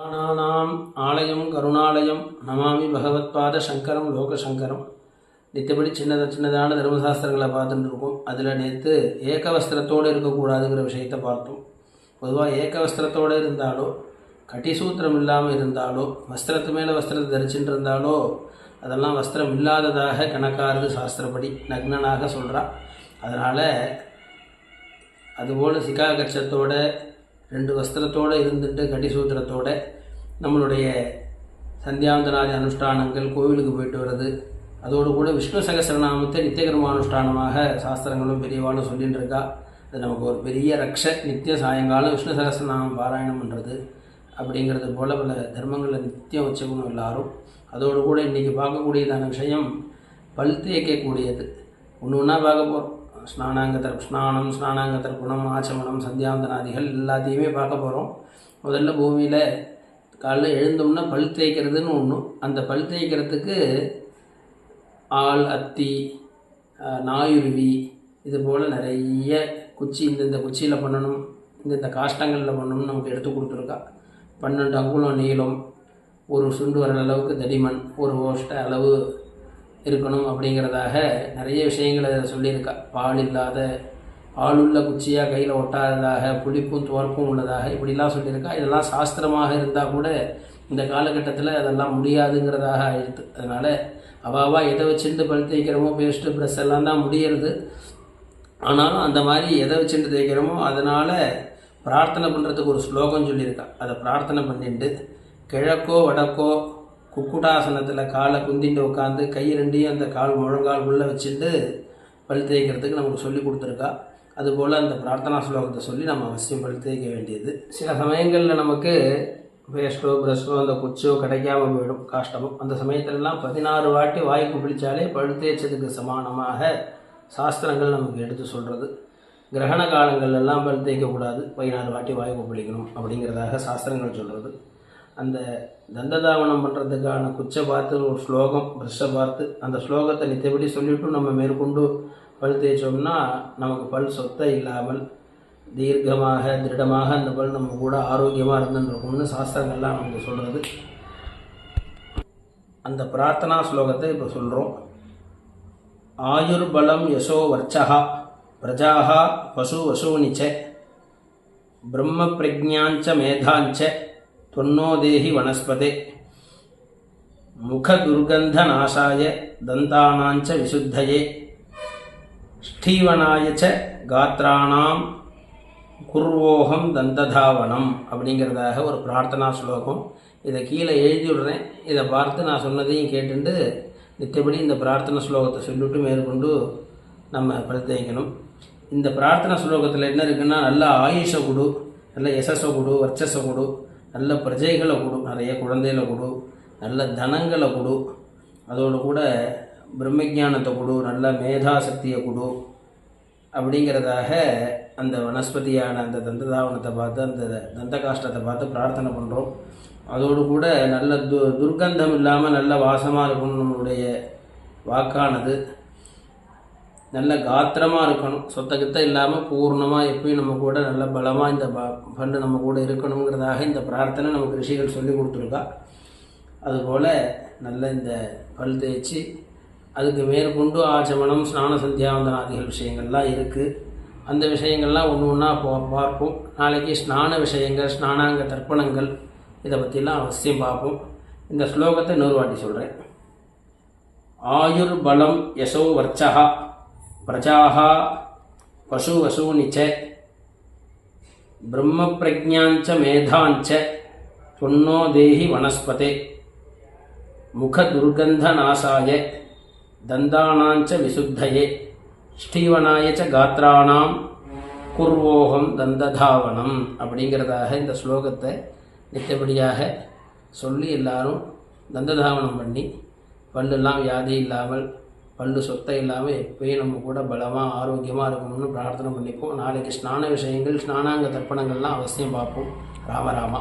நானாம் ஆலயம் கருணாலயம் நமாமி பகவத்பாத சங்கரம் லோகசங்கரம். நித்தபடி சின்னத சின்னதான தர்மசாஸ்திரங்களை பார்த்துட்டு இருக்கோம் அதில் நேற்று ஏகவஸ்திரத்தோடு இருக்கக்கூடாதுங்கிற விஷயத்தை பார்த்தோம். பொதுவாக ஏகவஸ்திரத்தோடு இருந்தாலோ கட்டிசூத்திரம் இல்லாமல் இருந்தாலோ வஸ்திரத்து மேலே வஸ்திரத்தை தரிச்சுட்டு இருந்தாலோ அதெல்லாம் வஸ்திரம் இல்லாததாக கணக்காருது சாஸ்திரப்படி நக்னனாக சொல்கிறா அதனால் அதுபோல் சிகாகர்ஷத்தோட ரெண்டு வஸ்திரத்தோடு இருந்துட்டு கடிசூத்திரத்தோட நம்மளுடைய சந்தியாவந்தனாதி அனுஷ்டானங்கள் கோவிலுக்கு போயிட்டு வர்றது. அதோடு கூட விஷ்ணு சகசரநாமத்தை நித்தியகர்ம அனுஷ்டானமாக சாஸ்திரங்களும் பெரியவாளும் சொல்லிட்டு இருக்கா அது நமக்கு ஒரு பெரிய ரக்ஷ நித்திய சாயங்காலம் விஷ்ணு சகசரநாமம் பாராயணம் பண்ணுறது அப்படிங்கிறது போல் பல தர்மங்களில் நித்தியம் வச்சுக்கணும் எல்லாரும். அதோடு கூட இன்றைக்கி பார்க்கக்கூடியதான விஷயம் பல் தேய்க்கக்கூடியது. ஒன்று ஒன்றா பார்க்க போகிறோம் ஸ்நானாங்க ஸ்நானம் ஸ்நானாங்க குணம் ஆச்சமனம் சந்தியாந்தனாதிகள் எல்லாத்தையுமே பார்க்க போகிறோம் முதல்ல பூமியில் காலைல எழுந்தோம்னா பல் தேய்க்கிறதுன்னு ஒன்று அந்த பல் தேய்க்கிறதுக்கு ஆள் அத்தி நாயுருவி இது போல் நிறைய குச்சி இந்தந்த குச்சியில் பண்ணணும் இந்தந்த காஷ்டங்களில் பண்ணணும்னு நமக்கு எடுத்து கொடுத்துருக்கா. பன்னெண்டு அங்குலம் நீளம் ஒரு சுண்டு வர அளவுக்கு தடிமன் ஒரு ஓஷ்ட அளவு இருக்கணும் அப்படிங்கிறதாக நிறைய விஷயங்களை சொல்லியிருக்கா. பால் இல்லாத பாலுள்ள குச்சியாக கையில் ஒட்டாததாக புளிப்பும் துவர்ப்பும் உள்ளதாக இப்படிலாம் சொல்லியிருக்கா. இதெல்லாம் சாஸ்திரமாக இருந்தால் கூட இந்த காலகட்டத்தில் அதெல்லாம் முடியாதுங்கிறதாக ஆயிடுது. அதனால் அவாவா எதை வச்சுட்டு பல் தேய்க்கிறோமோ பேஸ்ட்டு ப்ரெஸ் எல்லாம் தான் முடியறது. ஆனாலும் அந்த மாதிரி எதை வச்சுட்டு தேய்க்கிறோமோ அதனால் பிரார்த்தனை பண்ணுறதுக்கு ஒரு ஸ்லோகம் சொல்லியிருக்கா. அதை பிரார்த்தனை பண்ணிட்டு கிழக்கோ வடக்கோ குக்குடாசனத்தில் காலை குந்திட்டு உட்காந்து கை ரெண்டையும் அந்த கால் முழங்கால் உள்ளே வச்சுட்டு பல் தேய்க்கிறதுக்கு நமக்கு சொல்லி கொடுத்துருக்கா. அதுபோல் அந்த பிரார்த்தனா ஸ்லோகத்தை சொல்லி நம்ம அவசியம் பல் தேய்க்க வேண்டியது. சில சமயங்களில் நமக்கு பேஸ்ட்டோ ப்ரஷ்ஷோ அந்த குச்சோ கிடைக்காம போயிடும் காஷ்டமும் அந்த சமயத்திலலாம் பதினாறு வாட்டி வாய்ப்பு பிடிச்சாலே பல் தேய்ச்சதுக்கு சமானமாக சாஸ்திரங்கள் நமக்கு எடுத்து சொல்கிறது கிரகண காலங்கள்லாம் பல் தேய்க்கக்கூடாது. பதினாறு வாட்டி வாய்ப்பு பிடிக்கணும் அப்படிங்கிறதாக சாஸ்திரங்கள் சொல்கிறது அந்த தண்டதாவனம் பண்ணுறதுக்கான குச்ச பார்த்து ஒரு ஸ்லோகம் பிரஷ பார்த்து அந்த ஸ்லோகத்தை நித்தபடி சொல்லிவிட்டு நம்ம மேற்கொண்டு பல் தேய்ச்சோம்னா நமக்கு பல் சொத்தை இல்லாமல் தீர்க்கமாக திருடமாக அந்த பல் நம்ம கூட ஆரோக்கியமாக இருந்துருக்கும்னு சாஸ்திரங்கள்லாம் நமக்கு சொல்கிறது அந்த பிரார்த்தனா ஸ்லோகத்தை இப்போ சொல்கிறோம் ஆயுர்பலம் யசோ வர்ச்சகா பிரஜாகா பசு வசூனிச்ச பிரம்ம பிரஜாஞ்ச மேதாஞ்ச தொன்னோதேகி வனஸ்பதே. முகதுர்கந்தநாசாய தந்தானாஞ்ச விசுத்தயே. ஸ்டீவனாய ச காத்ராணாம் குர்வோகம் தந்ததாவனம் அப்படிங்கிறதாக ஒரு பிரார்த்தனா ஸ்லோகம். இதை கீழே எழுதி விடுறேன் இதை பார்த்து நான் சொன்னதையும் கேட்டுண்டு நித்தபடி இந்த பிரார்த்தனை ஸ்லோகத்தை சொல்லிவிட்டு மேற்கொண்டு நம்ம பிரத்யேகணும். இந்த பிரார்த்தனை ஸ்லோகத்தில் என்ன இருக்குன்னா நல்ல ஆயுஷ கொடு நல்ல யசஸை கொடு வர்ச்சஸை கொடு நல்ல பிரஜைகளை கொடு நிறைய குழந்தைகளை கொடு நல்ல தனங்களை கொடு அதோடு கூட பிரம்மஜானத்தை கொடு நல்ல மேதாசக்தியை கொடு அப்படிங்கிறதாக அந்த வனஸ்பதியான அந்த தந்ததாவனத்தை பார்த்து அந்த தந்த காஷ்டத்தை பார்த்து பிரார்த்தனை பண்ணுறோம் அதோடு கூட நல்ல து துர்க்கந்தம் இல்லாமல் நல்ல வாசமாக இருக்கணும் நம்மளுடைய வாக்கானது. நல்ல காத்திரமாக இருக்கணும். சொத்தக்கத்தை இல்லாமல் பூர்ணமாக எப்பயும் நம்ம கூட நல்ல பலமாக இந்த பண்டு நம்ம கூட இருக்கணுங்கிறதாக இந்த பிரார்த்தனை நமக்கு ரிஷிகள் சொல்லி கொடுத்துருக்கா. அதுபோல் நல்ல இந்த பல் தேய்ச்சி அதுக்கு மேற்கொண்டு ஆச்சமனம் ஸ்நான சந்தியாவந்தனாதிகள் விஷயங்கள்லாம் இருக்குது அந்த விஷயங்கள்லாம் ஒன்று ஒன்றா போ பார்ப்போம். நாளைக்கு ஸ்நான விஷயங்கள் ஸ்நானாங்க தர்ப்பணங்கள் இதை பற்றிலாம் அவசியம் பார்ப்போம். இந்த ஸ்லோகத்தை இன்னொரு வாட்டி சொல்கிறேன் ஆயுர் பலம் யசோ வர்ச்சகா பிரஜாः பசு வசூனி ச பிரம்ம பிரஜாஞ்ச மேதாஞ்ச தொன்னோ தேஹி வனஸ்பதே முகதுர்கந்தநாசாய தந்தானாஞ்ச விசுத்தயே ஸ்ரீவனாய ச காத்ராணாம் குர்வோகம் தந்ததாவனம் அப்படிங்கிறதாக இந்த ஸ்லோகத்தை நித்தபடியாக சொல்லி எல்லாரும் தந்ததாவனம் பண்ணி பல்லெல்லாம் வியாதி இல்லாமல் பல்லு சொத்தை இல்லாமல் எப்பயும் நம்ம கூட பலமாக ஆரோக்கியமாக இருக்கணும்னு பிரார்த்தனை பண்ணிப்போம். நாளைக்கு ஸ்நான விஷயங்கள் ஸ்நானாங்க தர்ப்பணங்கள்லாம் அவசியம் பார்ப்போம். ராமராமா